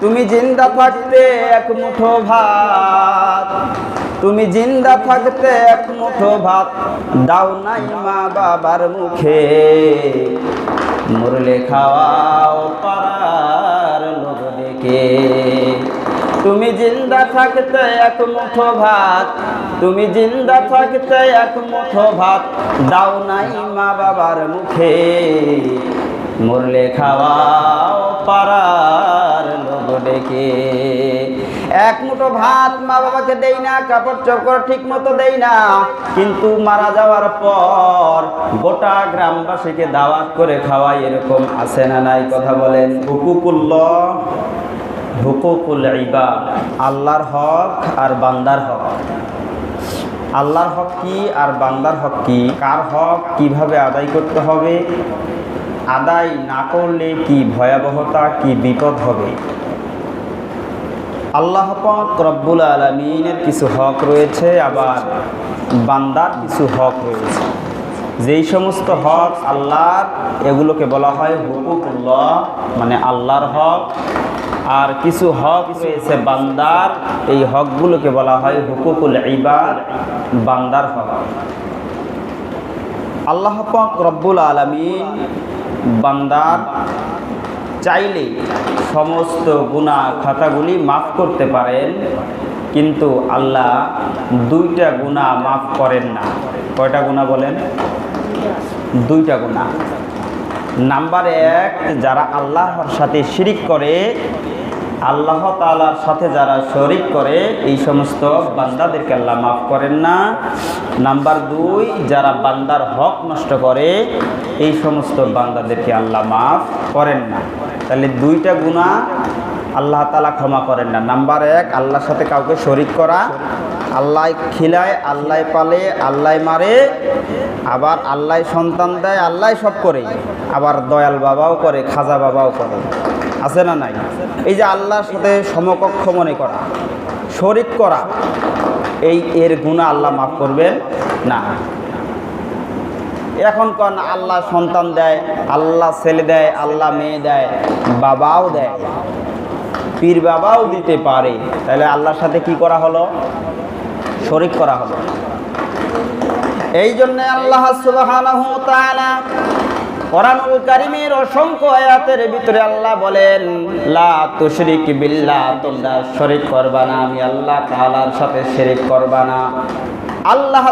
তুমি জিন্দা থাকতে এক মুঠো ভাত। তুমি জিন্দা থাকতে এক মুঠো ভাত। দাও নাই মা বাবার মুখে। মুরলে খাওয়াও পারার লোক দেখে। তুমি জিন্দা থাকতে এক মুঠো ভাত। তুমি জিন্দা থাকতে এক মুঠো ভাত। দাও নাই মা বাবার মুখে। মরলে খাওয়াও লোক ডেকে এক মুঠো ভাত মা বাবাকে দেই না কাপড় চোপড় ঠিক মতো দেই না। কিন্তু মারা যাওয়ার পর গোটা গ্রামবাসীকে দাওয়াত করে খাওয়াই এরকম আছে না নাই কথা বলেন? হুকুকুল্লাহ। হুকুকুল ইবা আল্লাহর হক আর বান্দার হক। আল্লাহর হক কি আর বান্দার হক কি? কার হক কীভাবে আদায় করতে হবে? আদায় না করলে কি ভয়াবহতা কি বিপদ হবে? আল্লাহ পাক রব্বুল আলমিনের কিছু হক রয়েছে, আবার বান্দার কিছু হক রয়েছে। যেই সমস্ত হক আল্লাহর, এগুলোকে বলা হয় হুকুকুল্লাহ মানে আল্লাহর হক। আর কিছু হক রয়েছে বান্দার, এই হকগুলোকে বলা হয় হুকুকুল ইবাদ, বান্দার হক। আল্লাহ পাক রব্বুল আলমিন বান্দার চাইলে সমস্ত গুণা খাতাগুলি মাফ করতে পারেন, কিন্তু আল্লাহ দুইটা গুণা মাফ করেন না। কয়টা গুণা বলেন? দুইটা গুণা। নাম্বার এক, যারা আল্লাহর সাথে শিরিক করে, আল্লাহ তালার সাথে যারা শরিক করে, এই সমস্ত বান্দাদেরকে আল্লাহ মাফ করেন না। নাম্বার দুই, যারা বান্দার হক নষ্ট করে, এই সমস্ত বান্দাদেরকে আল্লাহ মাফ করেন না। তাহলে দুইটা গুণা আল্লাহ তালা ক্ষমা করেন না। নাম্বার এক, আল্লাহর সাথে কাউকে শরিক করা। আল্লাহ খিলায়, আল্লাহ পালে, আল্লাহ মারে। আবার আল্লাহ সন্তান দেয়, আল্লাহ সব করে। আবার দয়াল বাবাও করে, খাজা বাবাও করে। আছে না নাই? এই যে আল্লাহর সাথে সমকক্ষ মনে করা, শরিক করা এই এর গুণা আল্লাহ মাফ করবেন না। এখন কন আল্লাহ সন্তান দেয়, আল্লাহ ছেলে দেয়, আল্লাহ মেয়ে দেয়, বাবাও দেয়। পীর বাবাও দিতে পারে। তাহলে আল্লাহর সাথে কি করা হলো? শরিক করা হলো। এই জন্য আল্লাহ তাআলা অসংখ্য আল্লাহ বলেন, লা বিল্লাহ আমি আল্লাহ সাথে করবা না। আল্লাহ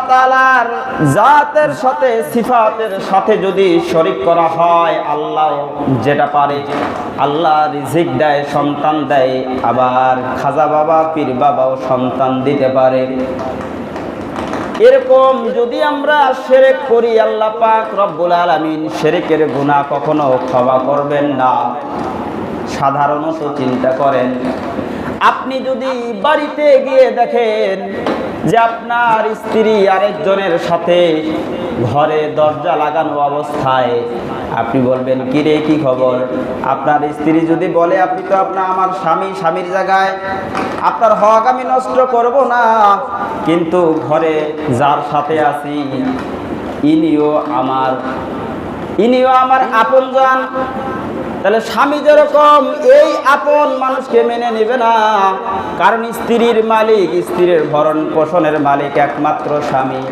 জাতের সাথে সিফাতের সাথে যদি শরিক করা হয়, আল্লাহ যেটা পারে, আল্লাহ রিজিক দেয়, সন্তান দেয়, আবার খাজা বাবা, পীর বাবাও সন্তান দিতে পারে। এরকম যদি আমরা সেরেক করি, আল্লাহ পাক রব্বুল আলমিন সেরেকের গুণা কখনো ক্ষমা করবেন না। সাধারণত চিন্তা করেন আপনি যদি বাড়িতে গিয়ে দেখেন যে আপনার স্ত্রী আরেকজনের সাথে ঘরে দরজা লাগানো অবস্থায়, আপনি বলবেন, কি রে, কি খবর? আপনার স্ত্রী যদি বলে, আপনি তো আপনার আমার স্বামী, স্বামীর জায়গায়, আপনার হক আমি নষ্ট করব না, কিন্তু ঘরে যার সাথে আছি, ইনিও আমার ইনিও আমার আপনজন। তাহলে স্বামী যেরকম এই আপন মানুষকে মেনে নেবে না, কারণ স্ত্রীর মালিক, স্ত্রীর ভরণ পোষণের মালিক একমাত্র স্বামী।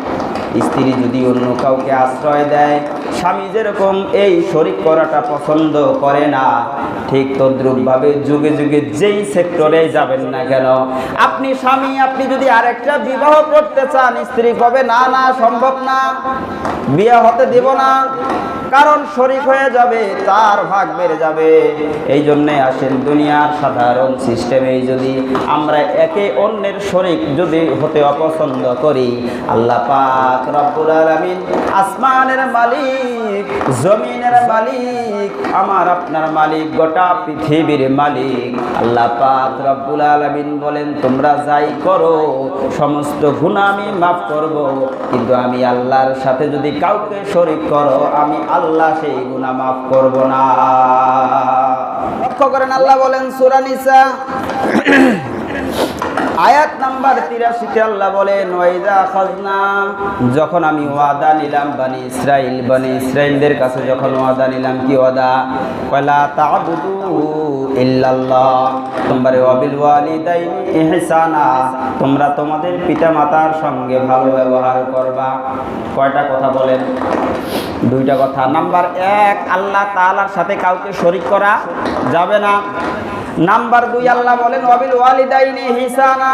স্ত্রী যদি অন্য কাউকে আশ্রয় দেয় স্বামী যেরকম এই শরিক করাটা পছন্দ করে না, ঠিক তদ্রুপভাবে যুগে যুগে যেই সেক্টরে যাবেন না কেন? আপনি স্বামী, আপনি যদি আরেকটা বিবাহ করতে চান, স্ত্রী কবে? না না, সম্ভব না। বিয়ে হতে দেব না। কারণ শরিক হয়ে যাবে, তার ভাগ বেড়ে যাবে। এই জন্যে আসেন দুনিয়ার সাধারণ সিস্টেমে যদি আমরা একে অন্যের শরিক যদি হতে অপছন্দ করি, আল্লাহ পাক রব্বুল আলামিন আসমানের মালিক জমিনের মালিক, আমার, আপনার মালিক, গোটা পৃথিবীর মালিক। আল্লাহ পাক রব্বুল আলামিন বলেন, তোমরা যাই করো, সমস্ত গুনাহ আমি মাফ করব। কিন্তু আমি আল্লাহর সাথে যদি কাউকে শরিক করো, আমি আল্লাহ সেই গুনাহ মাফ করব না। লক্ষ্য করেন, আল্লাহ বলেন, সূরা নিসা আয়াত নাম্বার তিরাশিতে আল্লাহ বলেন ওয়াইদা খাজনা যখন আমি ওয়াদা নিলাম, বানি ইসরাইল, বানি ইসরাইলদের কাছে যখন ওয়াদা নিলাম, কি ওয়াদা? কয়লা তা'বুদু ইল্লাল্লাহ তোমরা ওয়াবিল ওয়ালিদাইনি ইহসানা, তোমরা তোমাদের পিতামাতার সঙ্গে ভালো ব্যবহার করবা। কয়টা কথা বলেন? দুইটা কথা। নাম্বার এক, আল্লাহ তাআলার সাথে কাউকে শরিক করা যাবে না। নাম্বার দুই, আল্লাহ বলেন অবিল ওয়ালিদাইনি হিসানা।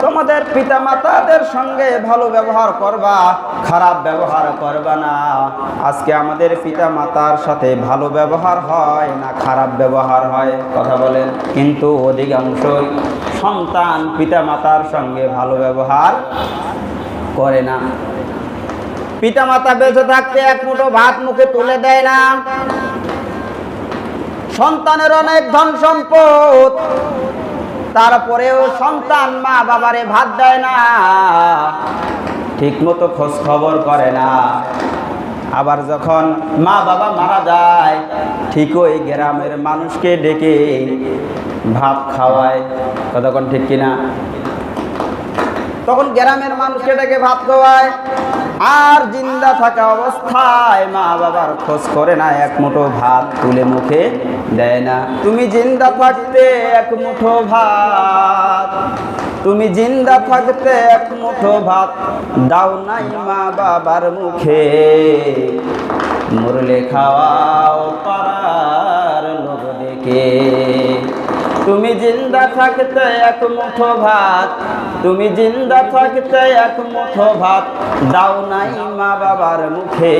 তোমাদের পিতা মাতাদের সঙ্গে ভালো ব্যবহার করবা, খারাপ ব্যবহার করবা না। আজকে আমাদের পিতা মাতার সাথে ভালো ব্যবহার হয় না খারাপ ব্যবহার হয়, কথা বলেন। কিন্তু অধিকাংশই সন্তান পিতা মাতার সঙ্গে ভালো ব্যবহার করে না। পিতা মাতা বেঁচে থাকতে এক মুঠো ভাত মুখে তুলে দেয় না। সন্তানের অনেক ধন সম্পদ। তারপরেও সন্তান মা বাবারে ভাত দেয় না। ঠিক মতো খোঁজ খবর করে না। আবার যখন মা বাবা মারা যায়, ঠিক ওই গ্রামের মানুষকে ডেকে ভাত খাওয়ায়। কতক্ষণ ঠিক কিনা? তখন গ্রামের মানুষকে ডেকে ভাত খাওয়ায়। আর জিন্দা থাকা অবস্থায় মা বাবার খোঁজ করে না, এক মুঠো ভাত তুলে মুখে দেয় না। তুমি জিন্দা থাকতে এক মুঠো ভাত, তুমি জিন্দা থাকতে এক মুঠো ভাত দাও নাই মা বাবার মুখে। মুরলে খাওয়াও পারার লোক দেখে। তুমি জিন্দা থাকতে এক মুঠো ভাত, তুমি জিন্দা থাকতে এক মুঠো ভাত। দাও নাই মা বাবার মুখে,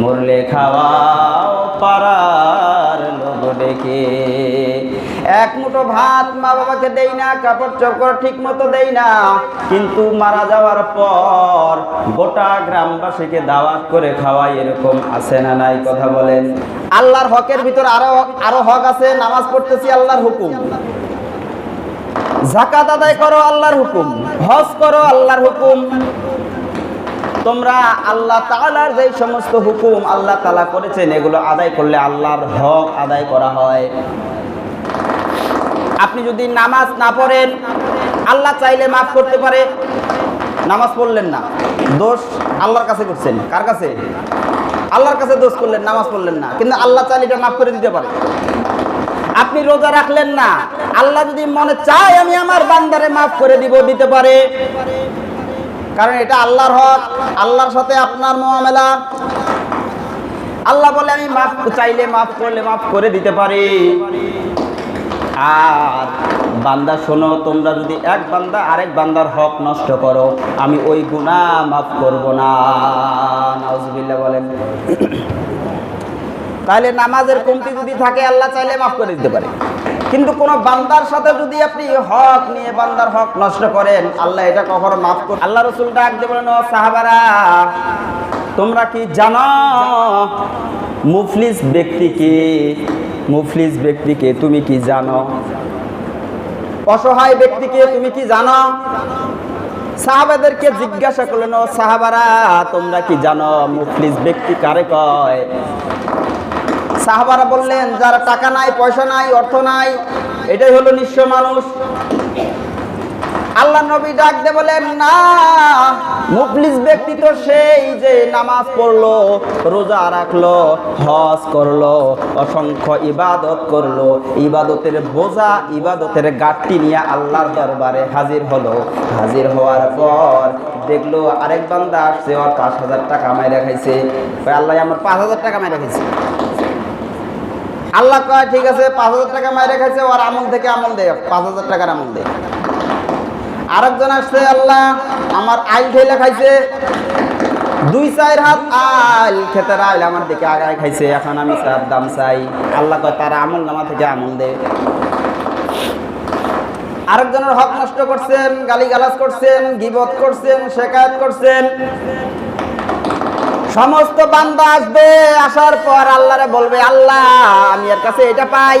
মরলে খাওয়াও পারার লোক ডেকে। এক মুঠো ভাত মা বাবাকে দেই না, কাপড় চোপড় ঠিক মতো দেই না। কিন্তু মারা যাওয়ার পর গোটা গ্রামবাসীকে দাওয়াত করে খাওয়াই এরকম আছে না নাই কথা বলেন? আল্লাহর হকের ভিতর আরও আরও হক আছে, নামাজ পড়তেছি আল্লাহর হুকুম। জাকাত আদায় করো আল্লাহর হুকুম, হজ করো আল্লাহর হুকুম। তোমরা আল্লাহ তাআলার যে সমস্ত হুকুম আল্লাহ তালা করেছেন, এগুলো আদায় করলে আল্লাহর হক আদায় করা হয়। আপনি যদি নামাজ না পড়েন, আল্লাহ চাইলে মাফ করতে পারে। নামাজ পড়লেন না। দোষ আল্লাহর কাছে করছেন। কার কাছে? আল্লাহর কাছে দোষ করলেন, নামাজ পড়লেন না। কিন্তু আল্লাহ চাইলে এটা মাফ করে দিতে পারে। আপনি রোজা রাখলেন না। আল্লাহ যদি মনে চায়, আমি আমার বান্দারে মাফ করে দিব, দিতে পারে। কারণ এটা আল্লাহর হক। আল্লাহর সাথে আপনার মোয়ামেলা। আল্লাহ বলে, আমি মাফ চাইলে মাফ করলে মাফ করে দিতে পারি। আর বান্দা শোনো, তোমরা যদি এক বান্দা আরেক বান্দার হক নষ্ট করো, আমি ওই গুণা মাফ করব না। বলেন। তাহলে নামাজের কমতি যদি থাকে, আল্লাহ চাইলে মাফ করে দিতে পারে। কিন্তু কোন বান্দার সাথে যদি আপনি হক নিয়ে বান্দার হক নষ্ট করেন, আল্লাহ এটা কখনো মাফ করে আল্লাহ রসুল ডাক দিয়ে বলেন, ও সাহাবারা, তোমরা কি জানো, মুফলিস ব্যক্তিকে মুফলিস ব্যক্তিকে তুমি কি জানো? অসহায় ব্যক্তিকে তুমি কি জানো? সাহাবাদেরকে জিজ্ঞাসা করলেন সাহাবারা, তোমরা কি জানো মুফলিস ব্যক্তি কারে কয়? সাহাবারা বললেন, যার টাকা নাই, পয়সা নাই, অর্থ নাই, এটাই হলো নিঃস্ব মানুষ। আল্লাহ নবী ডাক দে বলেন, না মুফলিস ব্যক্তি তো সেই যে নামাজ পড়ল, রোজা রাখল, হজ করল, অসংখ্য ইবাদত করল। ইবাদতের বোঝা, ইবাদতের গাঠটি নিয়ে আল্লাহর দরবারে হাজির হলো। হাজির হওয়ার পর দেখল আরেক বান্দা আসছে, ওর পাঁচ হাজার টাকা মাইরা খাইছে। কয়, আল্লাহ, আমার পাঁচ হাজার টাকা মাইরা খাইছে। আল্লাহ কয়, ঠিক আছে, পাঁচ হাজার টাকা মাইরে খাইছে, ওর আমল থেকে আমল দেয় পাঁচ হাজার টাকার আমল দেয় আরেকজন আসছে, আল্লাহ, আমার আইল ঠেলে খাইছে দুই চার হাত আইল খেতে আইল আমার দিকে আগায় খাইছে, এখন আমি তার দাম চাই। আল্লাহ কয়, তার আমল নামা থেকে আমল দে। আরেকজনের হক নষ্ট করছেন গালি গালাজ করছেন, গিবত করছেন শেকায়ত করছেন। সমস্ত বান্দা আসবে, আসার পর আল্লাহরে বলবে, আল্লাহ, আমি এর কাছে এটা পাই।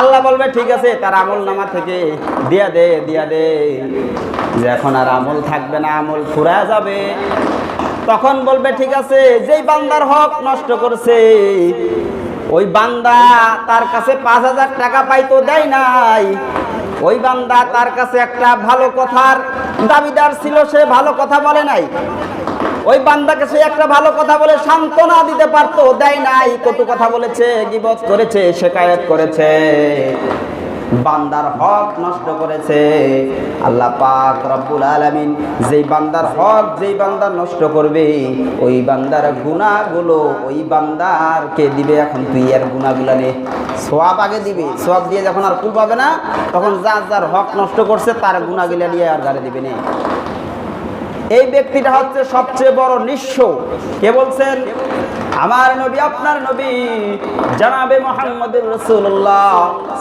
আল্লাহ বলবে, ঠিক আছে, তার আমল নামা থেকে দিয়া দে দিয়া দে। যে এখন আর আমল থাকবে না, আমল ফুরা যাবে। তখন বলবে, ঠিক আছে, যেই বান্দার হক নষ্ট করছে, ওই বান্দা তার কাছে পাঁচ হাজার টাকা পাইতো, দেয় নাই। ওই বান্দা তার কাছে একটা ভালো কথার দাবিদার ছিল, সে ভালো কথা বলে নাই। ওই বান্দাকে সে একটা ভালো কথা বলে সান্ত্বনা দিতে পারতো, দেয় নাই কত কথা বলেছে, গিবত করেছে শেখায়ত করেছে। বান্দার হক নষ্ট করেছে। আল্লাহ পাক রব্বুল আলামিন যেই বান্দার হক, যেই বান্দার নষ্ট করবে, ওই বান্দার গুনাহগুলো ওই বান্দারকে দিবে। এখন তুই এর গুনাহগুলো নে। সোয়াব আগে দিবে। সোয়াব দিয়ে যখন আর কুল পাবে না, তখন যার যার হক নষ্ট করছে, তার গুনাহগুলো নিয়ে আর গাড়ি দিবে না। এই ব্যক্তিটা হচ্ছে সবচেয়ে বড় নিঃস্ব। কে বলছেন? আমার নবী, আপনার নবী, জানাবে মোহাম্মদুর রসুল্লাহ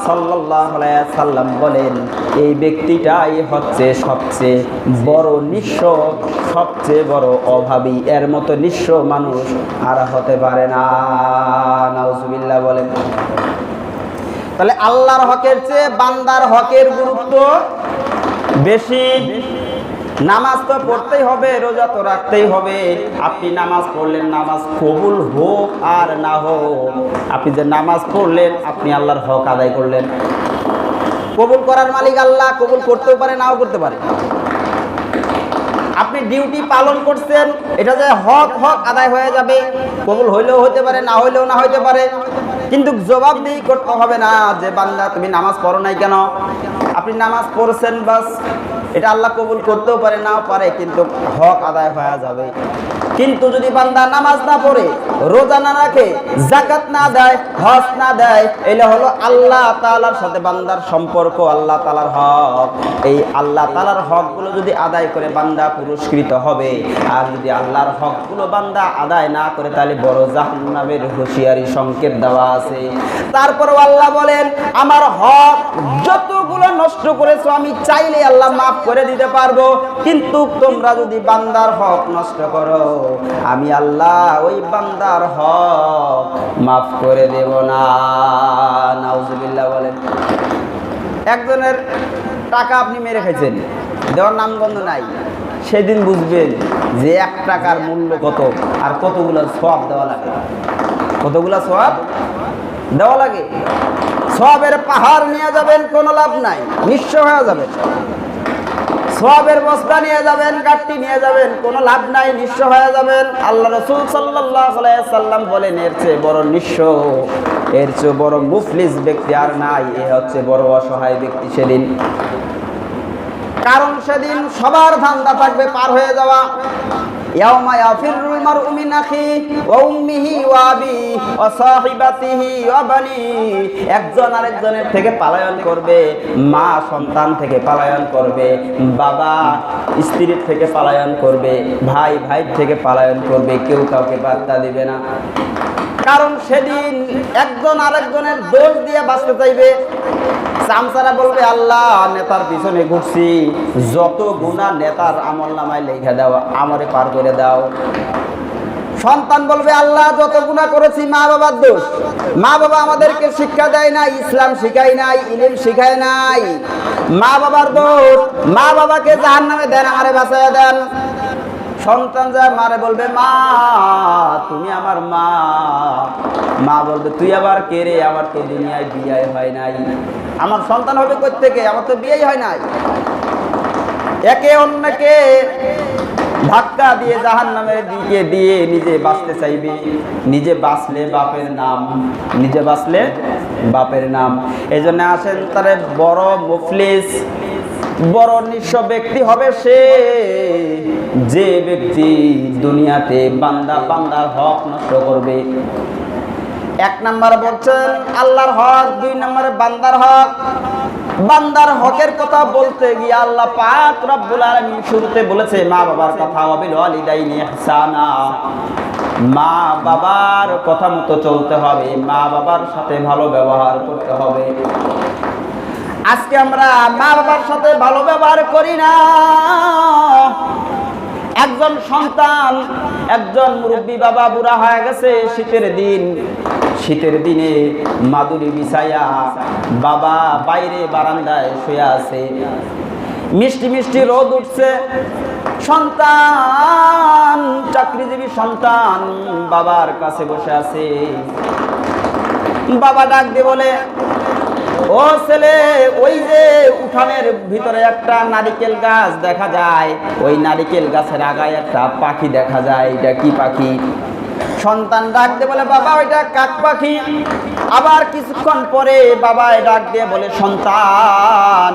সাল্লাহ সাল্লাম বলেন, এই ব্যক্তিটাই হচ্ছে সবচেয়ে বড় নিঃস্ব, সবচেয়ে বড় অভাবী। এর মতো নিঃস্ব মানুষ আর হতে পারে না। বলেন। তাহলে আল্লাহর হকের চেয়ে বান্দার হকের গুরুত্ব বেশি। নামাজ তো পড়তেই হবে, রোজা তো রাখতেই হবে। আপনি নামাজ পড়লেন, নামাজ কবুল হোক আর না হোক। আপনি যে নামাজ পড়লেন, আপনি আল্লাহর হক আদায় করলেন। কবুল করার মালিক আল্লাহ, কবুল করতেও পারে, নাও করতে পারে। আপনি ডিউটি পালন করছেন, এটা যে হক হক আদায় হয়ে যাবে। কবুল হইলেও হতে পারে, না হইলেও না হইতে পারে। কিন্তু জবাবদিহি করতে হবে না, যে বান্দা তুমি নামাজ পড়ো নাই কেন? আপনি নামাজ পড়ছেন বাস এটা আল্লাহ কবুল করতেও পারে নাও পারে কিন্তু হক আদায় হয়ে যাবে। কিন্তু যদি বান্দা নামাজ না পড়ে, রোজা না রাখে জাকাত না দেয়, হজ না দেয় এটা হলো আল্লাহ তালার সাথে বান্দার সম্পর্ক, আল্লাহ তালার হক। এই আল্লাহ তাআলার হকগুলো যদি আদায় করে বান্দা পুরস্কৃত হবে, আর যদি আল্লাহর হকগুলো বান্দা আদায় না করে, তাহলে বড় জাহান্নামের হুঁশিয়ারি সংকেত দেওয়া আছে। তারপরও আল্লাহ বলেন, আমার হক যতগুলো নষ্ট করেছ, আমি চাইলে আল্লাহ মাফ করে দিতে পারব। কিন্তু তোমরা যদি বান্দার হক নষ্ট করো আমি আল্লাহ, ওই বান্দার হক মাফ করে দেব না। বলেন। একজনের টাকা আপনি মেরে খাইছেন, দেওয়ার নামগন্ধ নাই, সেদিন বুঝবেন যে এক টাকার মূল্য কত আর কতগুলো সব দেওয়া লাগে। কতগুলো সব দেওয়া লাগে। সবের পাহাড় নিয়ে যাবেন, কোনো লাভ নাই, নিঃস্ব হয়ে যাবেন। সবের বস্তা নিয়ে যাবেন গাঠটি নিয়ে যাবেন, কোনো লাভ নাই, নিঃস্ব হয়ে যাবেন। আল্লাহ রসুল সাল্লাহ সাল্লাম বলেন, এর চেয়ে বড় নিঃস্ব, এর চেয়ে বড় মুফলিস ব্যক্তি আর নাই, এ হচ্ছে বড় অসহায় ব্যক্তি সেদিন। কারণ সেদিন সবার ধান্দা থাকবে পার হয়ে যাওয়া। ইয়াউমা ইয়াফিরুল মারউ মিন আখি ওয়া উম্মিহি ওয়া আবি একজন আরেকজনের থেকে পালায়ন করবে, মা সন্তান থেকে পালায়ন করবে, বাবা স্ত্রীর থেকে পালায়ন করবে, ভাই ভাই থেকে পালায়ন করবে, কেউ কাউকে বার্তা দিবে না। কারণ সেদিন একজন আরেকজনের দোষ দিয়ে বাঁচতে চাইবে। চামচারা বলবে, আল্লাহ, নেতার পিছনে ঘুরছি। যত গুণা নেতার আমল নামায় লেখা দাও, আমারে পার করে দাও। সন্তান বলবে, আল্লাহ, যত গুণা করেছি, মা বাবার দোষ। মা বাবা আমাদেরকে শিক্ষা দেয় নাই, ইসলাম শিখায় নাই, ইলিম শিখায় নাই। মা বাবার দোষ, মা বাবাকে জাহান নামে দেন, আমারে বাঁচায় দেন। সন্তান যায়, মারে বলবে, মা, তুমি আমার মা। মা বলবে, তুই আবার কে রে? আমার তো দুনিয়ায় বিয়ে হয় নাই। আমার সন্তান হবে থেকে আমার তো বিয়েই হয় নাই। একে অন্যকে ধাক্কা দিয়ে জাহান নামের দিকে দিয়ে নিজে বাঁচতে চাইবে। নিজে বাঁচলে বাপের নাম, নিজে বাঁচলে বাপের নাম। এই জন্য আসেন তারে বড় মুফলিস বড় নিঃস্ব ব্যক্তি হবে সে। যে ব্যক্তি দুনিয়াতে বান্দা, বান্দার হক নষ্ট করবে। এক নম্বর বলছেন, আল্লাহর হক। দুই নম্বরে, বান্দার হক। বান্দার হকের কথা বলতে গিয়ে আল্লাহ পাক রব্বুল আলামিন শুরুতে বলেছে, মা বাবার কথা, ওয়াবিল ওয়ালিদাইনি ইহসানা। মা বাবার কথা মতো চলতে হবে, মা বাবার সাথে ভালো ব্যবহার করতে হবে। আজকে আমরা মা বাবার সাথে ভালো ব্যবহার করি না। একজন সন্তান, একজন মুরব্বী বাবা বুড়া হয়ে গেছে, শীতের দিন। শীতের দিনে মাদুরি বিছাইয়া বাবা বাইরে বারান্দায় শুয়ে আছে। মিষ্টি মিষ্টি রোদ উঠছে। সন্তান, চাকরিজীবী সন্তান বাবার কাছে বসে আছে। বাবা ডাক দিয়ে বলে ও ছেলে, ওই যে উঠানের ভিতরে একটা নারিকেল গাছ দেখা যায়। ওই নারিকেল গাছের আগায় একটা পাখি দেখা যায়। এটা কি পাখি? সন্তান ডাক দিয়ে বলে, বাবা, ওইটা কাক পাখি। আবার কিছুক্ষণ পরে বাবা ডাক দিয়ে বলে, সন্তান,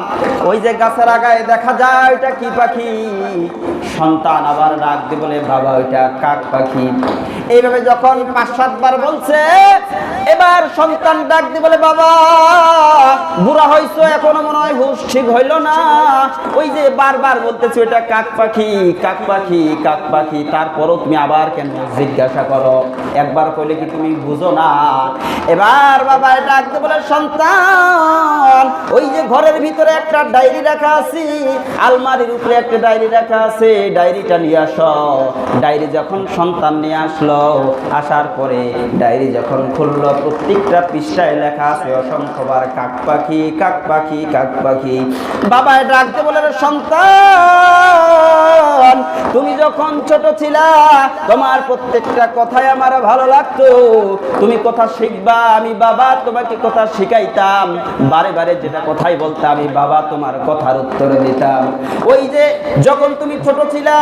ওই যে গাছের আগায় দেখা যায় ওইটা কি পাখি? সন্তান আবার ডাক দিয়ে বলে, বাবা, ওইটা কাক পাখি। এইভাবে যখন পাঁচ সাতবার বলছে, এবার সন্তান ডাক দিয়ে বলে, বাবা, বুড়া হইছো, এখনও মনে হয় হুশ ঠিক হইল না। ওই যে বারবার বলতেছি, ওইটা কাক পাখি কাক পাখি কাক পাখি। তারপরও তুমি আবার কেন জিজ্ঞাসা করো? একবার কইলে কি তুমি বুঝো না? এবার বাবা ডাক দিয়ে বলে, সন্তান, ওই যে ঘরের ভিতরে একটা ডায়েরি রাখা আছে, আলমারির উপরে একটা ডায়েরি রাখা আছে, ডায়েরিটা নিয়ে আসো। ডায়েরি যখন সন্তান নিয়ে আসলো, আসার পরে ডায়েরি যখন খুললো, প্রত্যেকটা পৃষ্ঠায় লেখা আছে অসংখ্যবার কাক পাখি কাক পাখি কাক পাখি। বাবা ডাকতে বলে "রে সন্তান, তুমি যখন ছোট ছিলা, তোমার প্রত্যেকটা আমার ভালো লাগতো। তুমি কথা শিখবা, আমি বাবা তোমাকে কথা শিখাইতাম। বারে বারে যেটা কথাই বলতাম, আমি বাবা তোমার কথার দিতাম। ওই যে যখন তুমি ছোট ছিলা,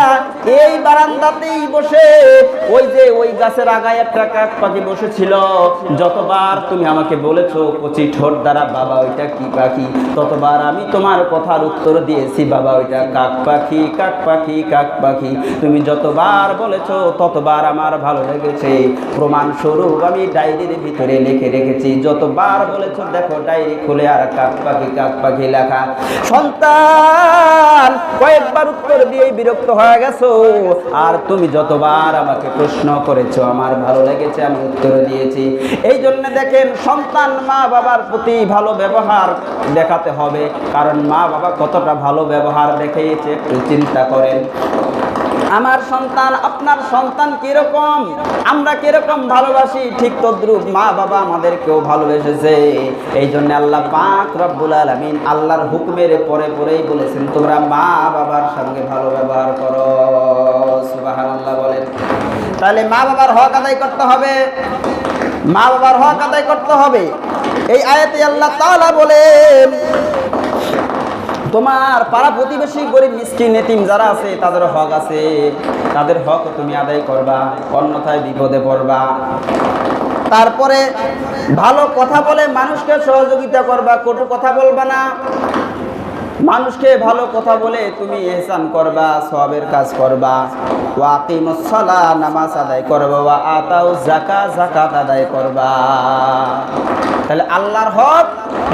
এই বারান্দাতেই বসে, ওই যে ওই গাছের আগায় একটা পাখি বসেছিল। যতবার তুমি আমাকে বলেছ, কচি ঠোঁট দ্বারা, বাবা, ওইটা কি পাখি? ততবার আমি তোমার কথার উত্তর দিয়েছি, বাবা, ওইটা কাক পাখি কাক পাখি কাক পাখি। তুমি যতবার বলেছ, ততবার আমার ভালো লেগেছে প্রমাণ স্বরূপ আমি ডায়েরির ভিতরে লিখে রেখেছি। যতবার বলেছ, দেখো, ডায়েরি খুলে আর কাক পাখি কাক পাখি লেখা। সন্তান, কয়েকবার উত্তর দিয়ে বিরক্ত হয়ে গেছো? আর তুমি যতবার আমাকে প্রশ্ন করেছ, আমার ভালো লেগেছে, আমি উত্তর দিয়েছি। এই জন্য দেখেন, সন্তান মা বাবার প্রতি ভালো ব্যবহার দেখাতে হবে। কারণ মা বাবা কতটা ভালো ব্যবহার দেখিয়েছে, একটু চিন্তা করেন। আমার সন্তান, আপনার সন্তান কীরকম? আমরা কীরকম ভালোবাসি? ঠিক তদ্রুপ মা বাবা আমাদেরকেও ভালোবেসেছে। এই জন্য আল্লাহ পাক রব্বুল আলামিন আল্লাহর হুকুমের পরে পরেই বলেছেন, তোমরা মা বাবার সঙ্গে ভালো ব্যবহার করো। সুবহানাল্লাহ বলেন। তাহলে মা বাবার হক আদায় করতে হবে। মা বাবার হক আদায় করতে হবে। এই আয়াতে আল্লাহ তাআলা বলেন তোমার পাড়া প্রতিবেশী গরিব মিষ্টি নেতিম যারা আছে, তাদের হক আছে। তাদের হক তুমি আদায় করবা, অন্যথায় বিপদে পড়বা। তারপরে ভালো কথা বলে মানুষকে সহযোগিতা করবা, কটু কথা বলবা না। মানুষকে ভালো কথা বলে তুমি এহসান করবা সবের কাজ করবা। ওয়াকিমুসসালা নামাজ আদায় করবা। ওয়া আতাউ জাকা জাকাত আদায় করবা। তাহলে আল্লাহর হক,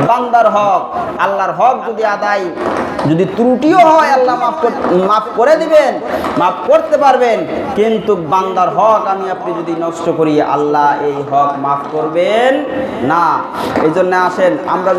বান্দার হক। আল্লাহর হক যদি আদায়, যদি ত্রুটিও হয়, আল্লাহ মাফ মাফ করে দিবেন, মাফ করতে পারবেন। কিন্তু বান্দার হক আমি আপনি যদি নষ্ট করি, আল্লাহ এই হক মাফ করবেন না। এই জন্য আসেন, আমরা